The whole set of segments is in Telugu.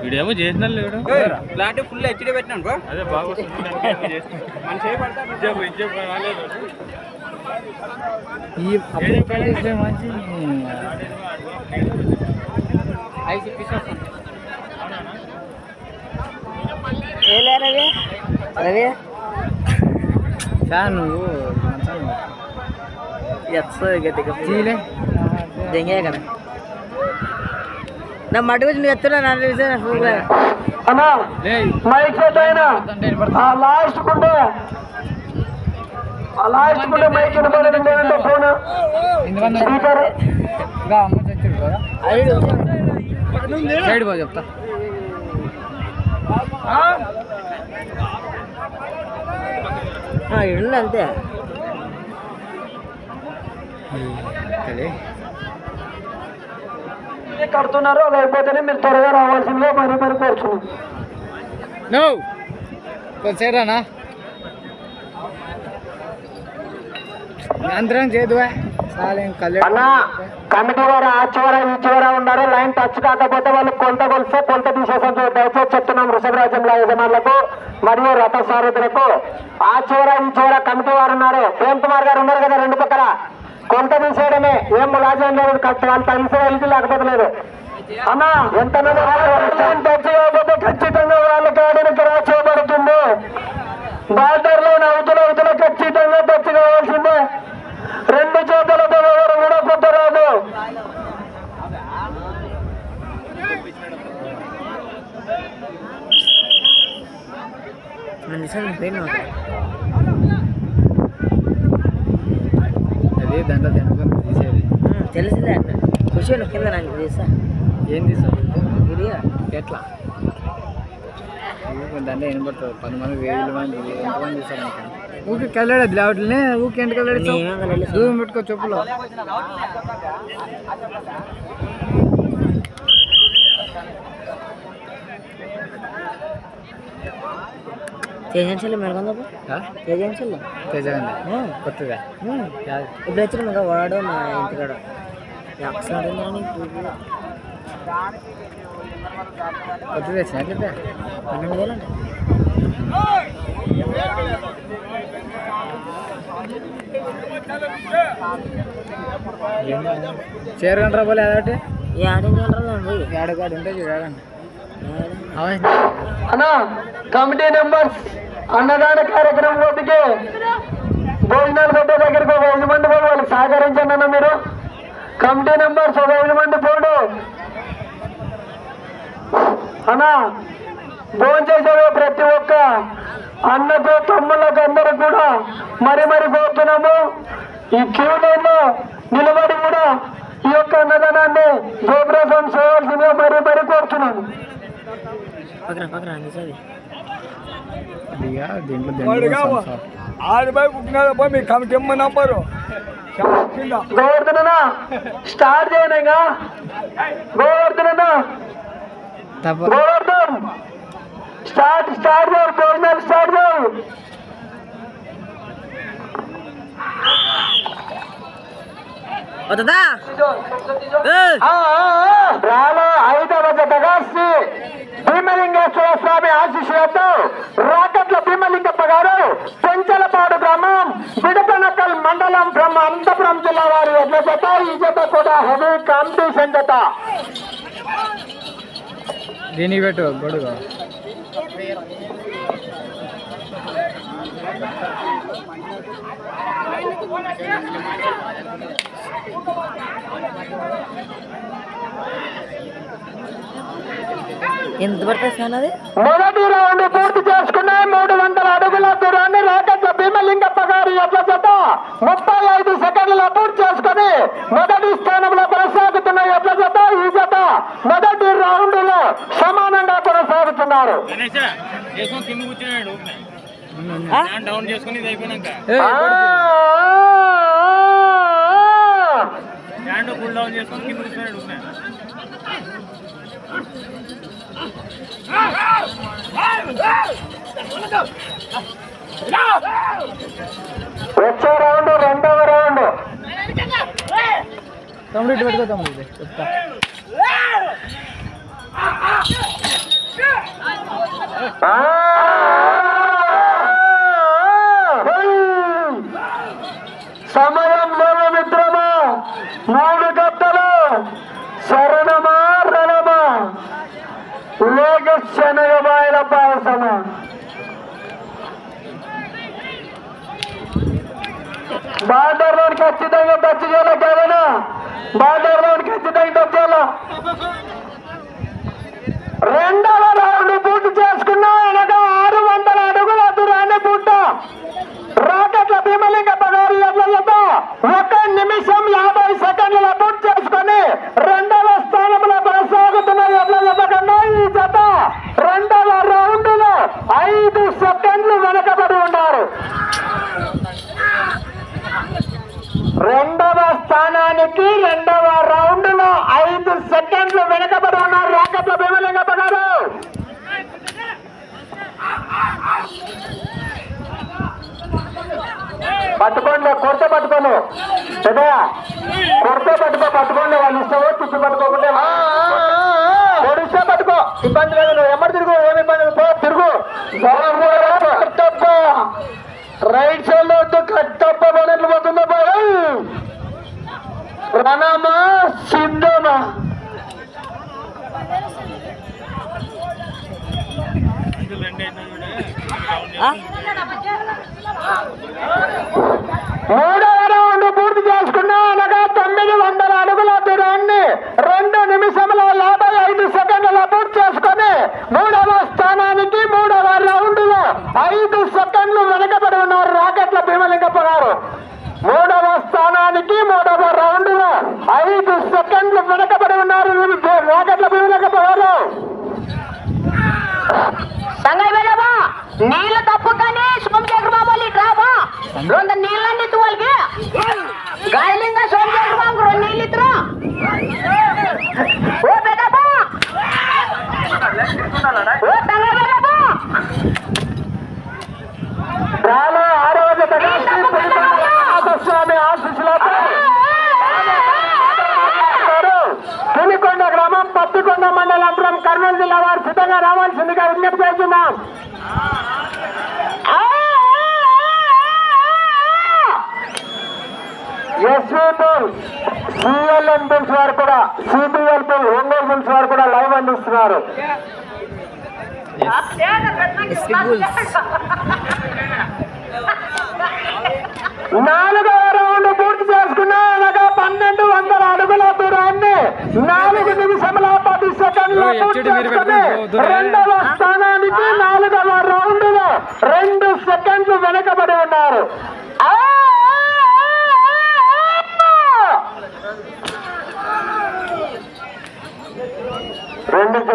వీడేమో చేసిన లేడు ఫ్లాట్ ఫుల్ హెచ్డీ పెట్టినాను బ్రో. అదే బాగా రవి? నువ్వు ఎత్తుంది గట్టిగా దెంగే కదా. నా మట్టి గురించి నువ్వు ఎత్తున్నా అన్నా మైక్ సెట్ అయినా ఆ లాస్ట్ కుంటే ఆ లాస్ట్ కుంటే మైక్ వినపడడం లేదంటే ఫోన్? స్పీకర్. సైడ్ పో చెప్తా. ఇడు అంతే. అదే కడుతున్నారు లేకపోతేనే మీరు త్వరగా రావాల్సిందిగా మరి మరి కోరుచున్నాం. అందరం చేదువా? అన్న కమిటీ వారు ఆ చివర ఈ చివర ఉన్నారు లైన్ టచ్ కాకపోతే వాళ్ళు కొంత కొలిస్తే కొంత తీసేసాం దయచేసి చెప్తున్నాం వృషభరాజ్యంలో యజమానులకు మరియు రథ సారథులకు ఆ చివర ఈ చివర కమిటీ వారు ఉన్నారు. ప్రేమ్ కుమార్ గారు ఉన్నారు కదా రెండు పక్కల. కొంత తీసేయడమే. ఏం ములాజం లేదు కరెక్ట్ వాళ్ళు తగిలిసే వెళ్తే లేకపోతే లేదు? అన్న ఎంత చేయకపోతే ఖచ్చితంగా వాళ్ళ ఆడిన క్రాస్ చేయబడుతుంది బార్డర్లో అవతల అవతల ఖచ్చితంగా టచ్ కావాల్సిందే రెండు చేతులతో ఎవరు కూడా కొట్టరాదు నిజంగా దాంట్లో దాంట్లో తీసేది తెలిసిందే అన్న కూర్చోండి కింద నాకు తెలుసా? ఏం తీసావు? గిరియా ఎట్లా? దాంట్లో వినపడుతుంది పది మంది వేలు మంది ఎంతమంది చూస్తారు ఊరికి కళ్ళాడు లేవట్లనే ఊరికి? దూరం పెట్టుకో చెప్పులో. తేజన్సలు మెరగొందా తేజన్సలు తేజగండి కొత్తదా. యాది? ఇప్పుడు వచ్చిన మగ వాడు మా ఇంటికాడ. నీకు కొత్తది వచ్చినట్లయితే పన్నెండు వేలు అంటే. చేరగంటారా పోలే అదొకటి ఈ ఆడింగ్ అంటారు పోయి ఏడగాడు ఉంటే చూడండి అవే అన్న కమిటీ మెంబర్స్. అన్నదాన కార్యక్రమం వద్దకి భోజనాలు పెట్టే దగ్గరికి ఒక ఐదు మంది పోడు వాళ్ళకి సహకరించండి అన్న మీరు. కమిటీ మెంబర్స్ ఒక ఐదు మంది పోడు. అన్న భోజనం చేసే ప్రతి ఒక్క అన్నకు తమ్ముళ్ళకు అందరూ కూడా మరి మరి కోరుతున్నాము ఈ క్యూ లైన్లో నిలబడి కూడా ఈ యొక్క అన్నదానాన్ని గోప్రసం చేయవలసిందిగా మరి మరి కోరుతున్నాను. ఇదిగా దీంట్లో ఆడిపోయి మీ కమిటీ నంబరు. గోవర్ధన స్టార్ట్ చేయనగా గోవర్ధన గోవర్ధన్ స్టార్ట్ స్టార్ట్ చేయరు భోజనాలు స్టార్ట్ ఆ, ఆ, రాలో ఐదవ శ్రీ భీమలింగేశ్వర స్వామి ఆశీస్సులతో రాకట్ల భీమలింగప్ప గారు పెంచలపాడు గ్రామం బిడపనకల్ మండలం బ్రహ్మ అనంతపురం జిల్లా వారి జత ఈ జత కూడా హెవీ కాంపిటీషన్ జత. దీనికి పెట్టు గొడుగు ఎంత పడుతుంది మొదటి రౌండ్ పూర్తి చేసుకున్నాయి మూడు వందల అడుగుల దూరాన్ని రాకట్ల యొక్క జత ముప్పై ఐదు సెకండ్ల పూర్తి చేసుకుని మొదటి స్థానంలో కొనసాగుతున్న యొక్క జత ఈ జత మొదటి రౌండ్లో సమానంగా కొనసాగుతున్నారు డౌన్ చేసుకుని ఫుల్ డౌన్ కింద కూర్చున్నాడు. వచ్చే రౌండ్ రెండవ రౌండ్. తమ్ముడు ఇటు పెట్టుకో తమ్ముడు ఇది చెప్తా. సమయం లేవు మిత్రమా మూడు గంటలు శరణమా రణమా లేక శనగబాయల పాయసమా బార్డర్ రోడ్ ఖచ్చితంగా టచ్ చేయాలి కదనా బార్డర్ రోడ్ ఖచ్చితంగా టచ్ చేయాలి? రెండవ రౌండ్ పూర్తి చేసుకున్న అనగా ఆరు వందల అడుగుల దూరాన్ని పుట్ట రాకెట్ల భీమలింగ పగారు ఎట్ల ఒక నిమిషం యాభై సెకండ్ల పూర్తి చేసుకుని రెండవ స్థానంలో కొనసాగుతున్న ఎట్ల జత కన్నా ఈ జత రెండవ రౌండ్లో ఐదు సెకండ్లు వెనకబడి ఉన్నారు రెండవ స్థానానికి రెండవ రౌండ్లో ఐదు సెకండ్లు వెనకబడి ఉన్నారు రాకెట్ల భీమలింగప్ప గారు పట్టుకోండి కొరత పట్టుకోను. కదా కొరత పట్టుకో పట్టుకోండి వాళ్ళు ఇష్టం చుట్టూ పట్టుకోకుండా పొడిస్తే పట్టుకో ఇబ్బంది లేదు నువ్వు ఎమ్మడి తిరుగు ఏమి ఇబ్బంది పో తిరుగు. కట్టప్ప. రైట్ సైడ్లో వద్దు కట్టప్ప మనట్లు పోతుందా బాయ్ రణమా సిద్ధమా మూడవ రౌండ్ పూర్తి చేసుకున్నా అనగా తొమ్మిది వందల అడుగుల దూరాన్ని రెండు నిమిషముల యాభై ఐదు సెకండ్ల పూర్తి చేసుకొని మూడవ స్థానానికి మూడవ రౌండ్లో ఐదు సెకండ్లు వెనకబడి ఉన్నారు రాకెట్ల భీమలింగప్ప గారు. మూడవ స్థానానికి మూడవ రౌండ్లో ఐదు సెకండ్లు వెనకబడి ఉన్నారు రాకెట్ల భీమలింగప్ప గారు. నీళ్ళు తప్పు కానీ సోమశేఖర బాబు వాళ్ళకి రాబా రెండు నీళ్ళన్నీ ఇత్తు వాళ్ళకి గాయలింగా సోమశేఖర బాబు రెండు నీళ్ళు ఇద్దరు ఓ పెద్దబా ఓ జత కలిసి పులికొండ స్వామి ఆశీస్సులతో పులికొండ గ్రామం పత్తికొండ మండలం కర్నూలు జిల్లా వారు సిద్ధంగా రావాల్సిందిగా విజ్ఞప్తి చేస్తున్నాం. ఎస్వీపూల్ సిఎల్ఎన్ బిల్స్ వారు కూడా సిబిఎల్ బిల్ ఒంగోలు బిల్స్ వారు కూడా లైవ్ అందిస్తున్నారు నాలుగవ రౌండ్ పూర్తి చేసుకున్నా అనగా పన్నెండు వందల అడుగుల దూరాన్ని నాలుగు నిమిషముల పది సెకండ్ల. రెండవ స్థానానికి నాలుగవ రౌండ్లో రెండు సెకండ్లు వెనకబడి ఉన్నారు ఆ!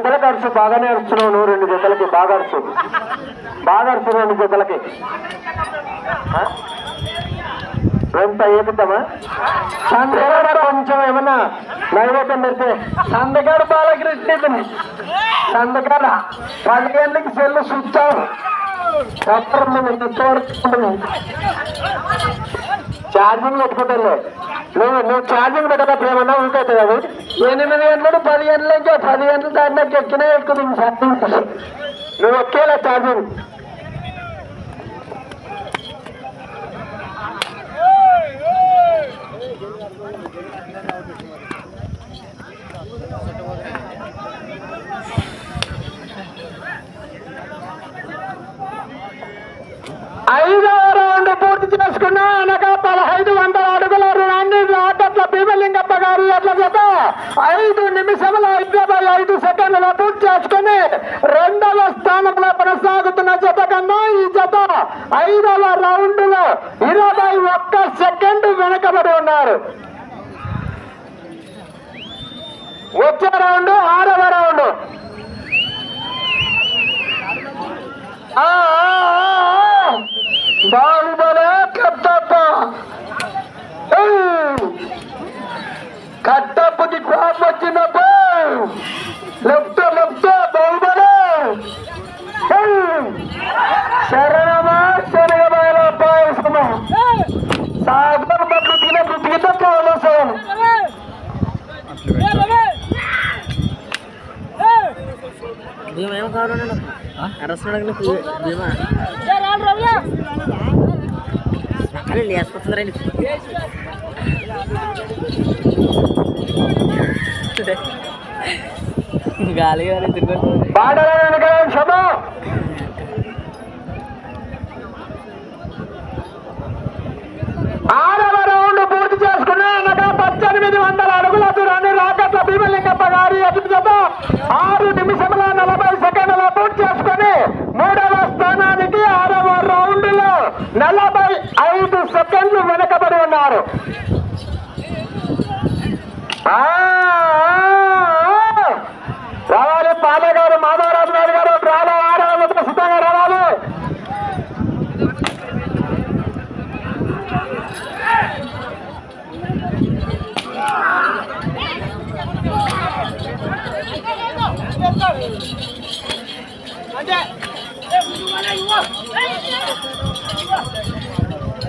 రెండు జతల ఖర్చు బాగానే అరుస్తున్నావు నువ్వు రెండు జతలకి బాగా అరుచు బాగా అరుచు రెండు జతలకి. ఎంత ఏపిద్దామా సందగాడ కొంచెం ఏమన్నా నైవేద్యం పెడితే సందగాడు బాలకృష్ణ సందగాడ పది గంటలకి సెల్లు చూస్తావు ఛార్జింగ్ పెట్టుకుంటాను నువ్వు నువ్వు ఛార్జింగ్ పెట్టక ఏమన్నా ఉంటుంది అది ఎనిమిది గంటలు పది గంటలకి పది గంటలు దాటినాక ఎక్కినా ఎక్కుతుంది ఛార్జింగ్ నువ్వు ఒకేలా ఛార్జింగ్. ఐదో రౌండ్ పూర్తి చేసుకున్నా అనగా పదహైదు వందల అడుగుల రుణాన్ని రాకట్ల భీమలింగప్ప గారు ఎట్ల జత ఐదు నిమిషముల ఇరవై ఐదు సెకండ్ల పూర్తి చేసుకుని రెండవ స్థానంలో కొనసాగుతున్న జత కన్నా ఈ జత ఐదవ రౌండ్లో ఇరవై ఒక్క సెకండ్ వెనకబడి ఉన్నారు. వచ్చే రౌండ్ ఆరవ రౌండ్. ఆ. బాహుబలే కట్టప్ప. కట్టప్పకి కోపం వచ్చినప్పుడు లెఫ్ట్ లెఫ్ట్ బాహుబలే శరణమా శనగబాయల పాయసమా సాగర్ బతుకిన బతుకితే పోలసం అట్లా కావాలన్నా అరసడానికి భీమా. అరే లేకపోతుందండి గాలి గాలి రౌండ్ పూర్తి చేసుకున్న అనగా పద్దెనిమిది వందల అడుగుల దూరాన్ని రాకట్ల భీమలింగప్ప గారి ఎదుటి ఆరు నిమిషముల నలభై సెకండ్ల పూర్తి చేసుకుని మూడవ స్థానానికి ఆరవ రౌండ్లో నలభై ఐదు సెకండ్లు వెనకబడి ఉన్నారు ఆ, ఆ, ఆ. రావాలి పాలే గారు మాధవరాజు నాయుడు గారు డ్రాలో ఆడవ సిద్ధంగా రావాలి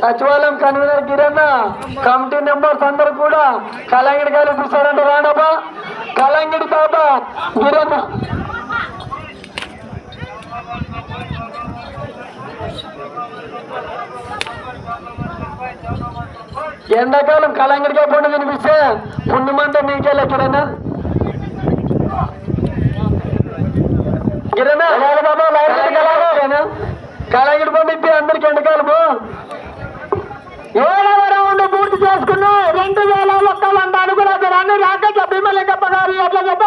సచివాలయం కన్వీనర్ కిరణ్ కమిటీ మెంబర్స్ అందరు కూడా కలంగిడి గారు చూసారంట రాడబ్బా కలంగిడి తాత గిరన్న ఎండాకాలం కలంగిడిగా పండు తినిపిస్తే పుణ్యమంటే నీకే లెక్కడన్నా గిరన్నా బాబా కలంగిడి పండు ఇప్పి అందరికి ఎండకాలము. ఏడవ రౌండ్ పూర్తి చేసుకున్న రెండు వేల ఒక్క వంద అడుగుల దూరాన్ని రాకెట్ల భీమలింగప్ప గారి ఎట్ల జత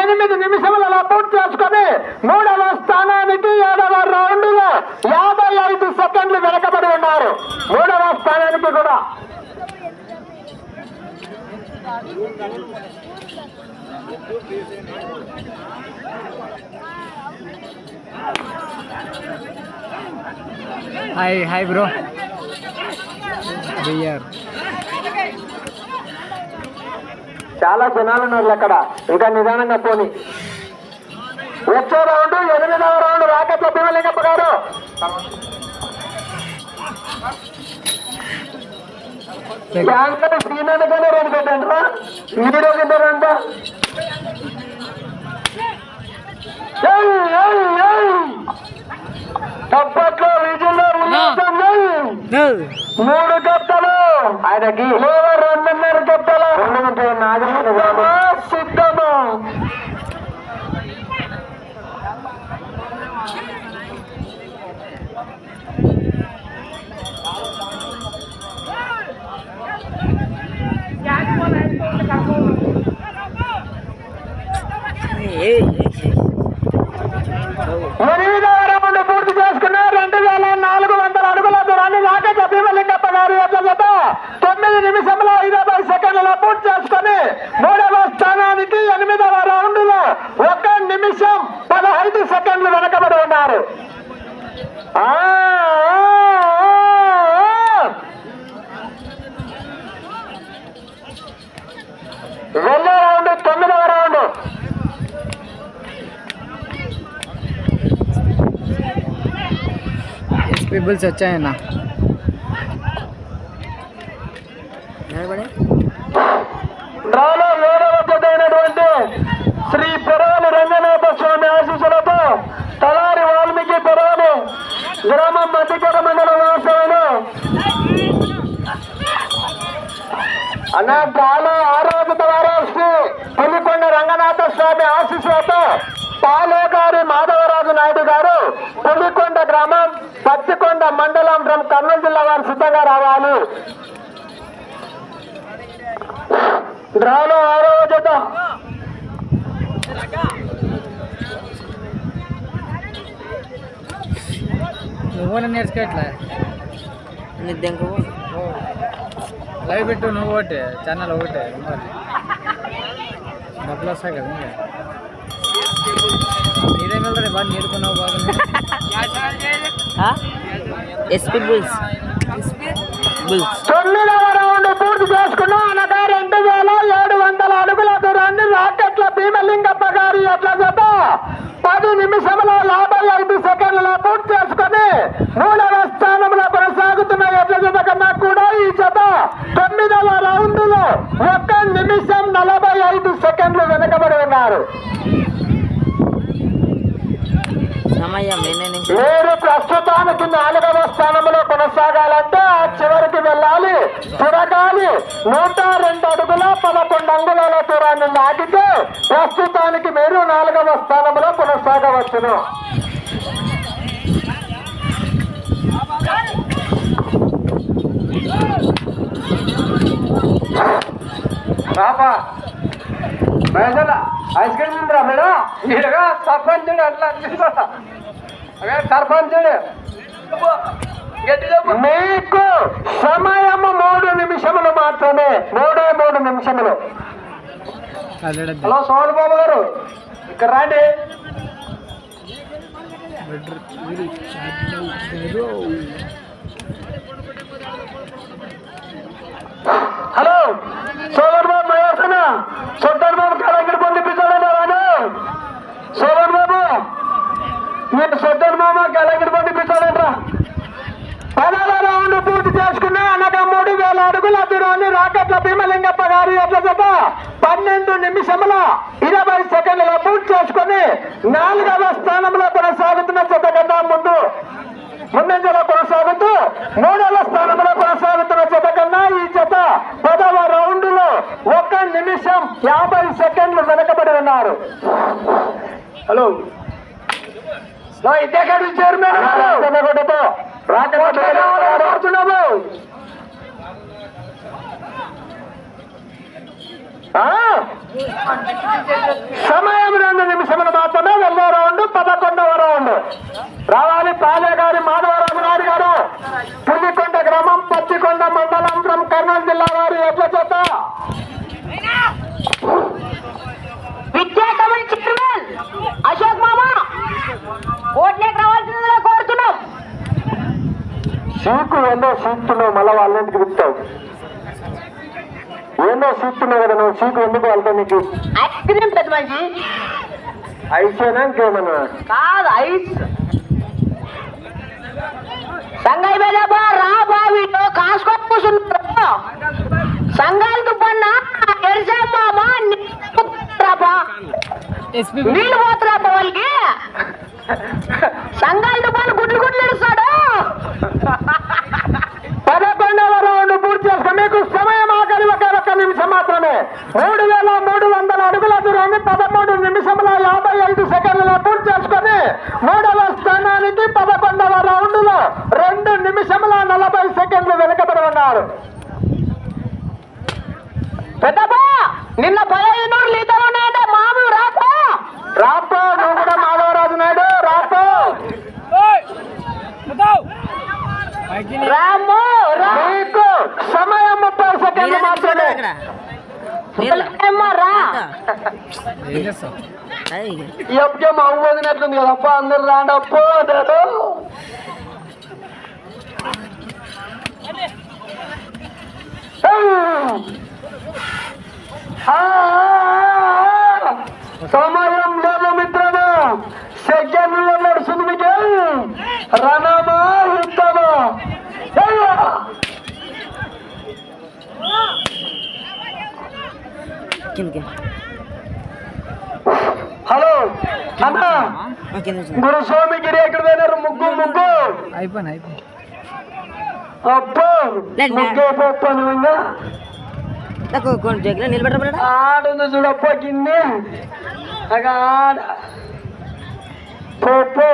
ఎనిమిది నిమిషములలో పూర్తి చేసుకుని మూడవ స్థానానికి ఏడవ రౌండ్లో యాభై ఐదు సెకండ్లు వెనకబడి ఉన్నారు. మూడవ స్థానానికి కూడా. హాయ్ హాయ్ బ్రో బిఆర్ చాలా జనాలు ఉన్నారు అక్కడ. ఇంకా నిదానంగా పోని. వచ్చే రౌండ్ ఎనిమిదవ రౌండ్ రాకెట్ల భీమలింగప్ప గారు. బ్యాంకులు శ్రీనగర్ రెండు పెట్టండి మీరు తింటారంట తప్పట్లో విజయంలో. మూడు గట్టలు ఆయనకి లేదా రెండున్నర గట్టలు సిద్ధమా. సిద్ధమా ఎనిమిదవ రౌండ్ పూర్తి చేసుకున్న రెండు వేల నాలుగు వందల అడుగుల దూరాన్ని రాకెట్ భీమలింగప్ప గారి యొక్క జత తొమ్మిది నిమిషంలో ఐదవ సెకండ్లలో పూర్తి చేసుకుని మూడవ స్థానానికి ఎనిమిదవ రౌండ్లో ఒక నిమిషం పదహైదు సెకండ్లు వెనకబడి ఉన్నారు ఆ, ఆ, ఆ. వెళ్ళే రౌండ్ తొమ్మిదవ రౌండ్ ఎస్ పీపుల్స్ వచ్చాయన్న నిలబడే రాలో ఏడవ జత అయినటువంటి శ్రీ పెరవలి రంగనాథ స్వామి ఆశీస్సులతో తలారి వాల్మీకి పెరవలి గ్రామం మధ్యకర మండల వ్యవసాయం అన్న చాలా ఆరాధిత వారు శ్రీ పులికొండ రంగనాథ స్వామి ఆశీస్సులతో పాలేగారి మాధవరాజు నాయుడు గారు పులికొండ గ్రామం పత్తికొండ మండలం ఫ్రమ్ కర్నూలు జిల్లా వారు సిద్ధంగా రావాలి డ్రాలో ఆరవ జత నువ్వు నేర్చుకోవట్లే నిద్యంకు లైవ్ పెట్టు నువ్వు ఒకటి ఛానల్ ఒకటి డబ్బులు వస్తాయి కదా నీదే వెళ్ళరా బాగా నేర్చుకున్నావు బాగా. SP bulls. బుల్స్. తొమ్మిదవ రౌండ్ పూర్తి చేసుకున్న అనగా రెండు వేల ఏడు వందల అడుగుల దూరాన్ని రాకెట్ల భీమలింగప్ప గారి ఎట్ల జత. పది నిమిషముల యాభై ఐదు సెకండ్ల పూర్తి చేసుకుని మూడవ స్థానంలో కొనసాగుతున్న ఎట్ల జత కన్నా కూడా ఈ జత తొమ్మిదవ రౌండ్లో ఒక్క నిమిషం నలభై ఉన్నారు. సమయం ఎన్ని నిమిషాలు మీరు ప్రస్తుతానికి నాలుగవ స్థానంలో కొనసాగాలంటే వెళ్ళాలి నూట రెండు అడుగుల పదకొండు అంగుళాల దూరాన్ని లాగితే ప్రస్తుతానికి మీరు నాలుగవ స్థానంలో కొనసాగవచ్చును. పాపా మేడం ఐస్ క్రీమ్ తింటారా మేడం? ఈడగా సర్పంచుడు అట్లా అనిపిస్తా అదే మీకు సమయము మూడు నిమిషములు మాత్రమే. మూడే మూడు నిమిషములు. హలో సోమన్ బాబు గారు. ఇక్కడ రాండి. హలో సోమన్ బాబు మయాసన సుల్తాన్ బాబు కలెక్టర్ పంపించాలన్నా వాడు సోమన్ బాబు మీరు సుల్తాన్ బాబు కలెక్టర్ పంపించాలంటరా పదవ రౌండ్ పూర్తి చేసుకున్న అనగా మూడు వేల అడుగుల దూరాన్ని రాకెట్ల భీమలింగప్ప గారి ఎట్ల జత. పన్నెండు నిమిషముల ఇరవై సెకండ్ల పూర్తి చేసుకుని నాలుగవ స్థానంలో కొనసాగుతున్న చెత్త కన్నా ముందు ముందంజలో కొనసాగుతూ మూడవ స్థానంలో కొనసాగుతున్న చెత్త కన్నా ఈ చెత్త పదవ రౌండ్లో ఒక నిమిషం యాభై సెకండ్లు వెనకబడి ఉన్నారు. హలో. ఇదే కాదు చైర్మన్ చెన్నగొడ్డతో రాకపోతున్నాము సమయం రెండు నిమిషములు మాత్రమే వెళ్ళే రౌండ్ పదకొండవ రౌండ్ రావాలి పాలే గారి మాధవరాజు గారి గారు పుల్లికొండ గ్రామం పచ్చికొండ మండలం ఫ్రమ్ కర్నూలు జిల్లా వారి ఎట్ల చేత విద్యా కమిటీ చైర్మన్ అశోక్ మామ ఓట్లేకి రావాల్సిందిగా కోరుతున్నాం సీకు ఎన్నో సీట్లు మళ్ళీ వాళ్ళంటికి విప్తావు ఎన్నో సీట్లు కదా నువ్వు సీకు ఎందుకు వెళ్తా నీకు ఐస్ క్రీమ్ పెద్ద మంచి ఐసేనా ఇంకేమన్నా? కాదు ఐస్. సంగై బేదబా రా బావిలో కాసుకొని కూర్చున్నారు సంఘాలకు పన్న నీళ్ళు పోతురా వాళ్ళకి. సంఘాలతో పని గుడ్లు గుడ్లు ఇస్తాడు పదకొండవ రౌండ్ పూర్తి చేసిన మీకు సమయం ఆఖరి ఒక ఒక్క నిమిషం మాత్రమే మూడు వేల మూడు వందల అడుగుల దూరాన్ని పదమూడు నిమిషముల యాభై ఐదు చేసుకొని మూడవ స్థానానికి పదకొండవ రౌండ్లో రెండు నిమిషముల నలభై సెకండ్లు వెనుకబడి ఉన్నారు. నిన్న పదహైదు లీటర్లు ఉన్నాయంటే. మామూలు రాపా. రాపో నువ్వు కూడా మాధవరాజు నాయుడు రాపో. రాము మీకు సమయం ముప్పై సెకండ్లు మాత్రమే. రా. ఎప్పుడే మా అవ్వ వదినట్లుంది కదప్ప అందరు రాండి అప్పో ఆ, సమయం లేదు మిత్రమా. సెకండ్లో నడుస్తుంది మీకు. రణమా యుద్ధమా! కిందకి హలో అన్న కింద గురు స్వామిగిరి ఎక్కడ పోయినారు? ముగ్గు ముగ్గు. అబ్బో జగ్గులో నిలబెట్టబడా ఆడుంది చూడప్ప గిన్నె. అగ ఆడ. పో, పో.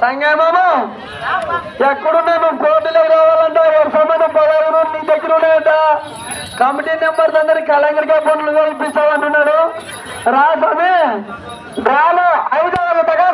సంగమము ఎక్కడున్నాను కోర్టులోకి రావాలంటే కమిటీ మెంబర్స్ అందరికి కలంగరిగా పనులు కల్పిస్తామంటున్నాడు రా ఐదు వందల ఐదవ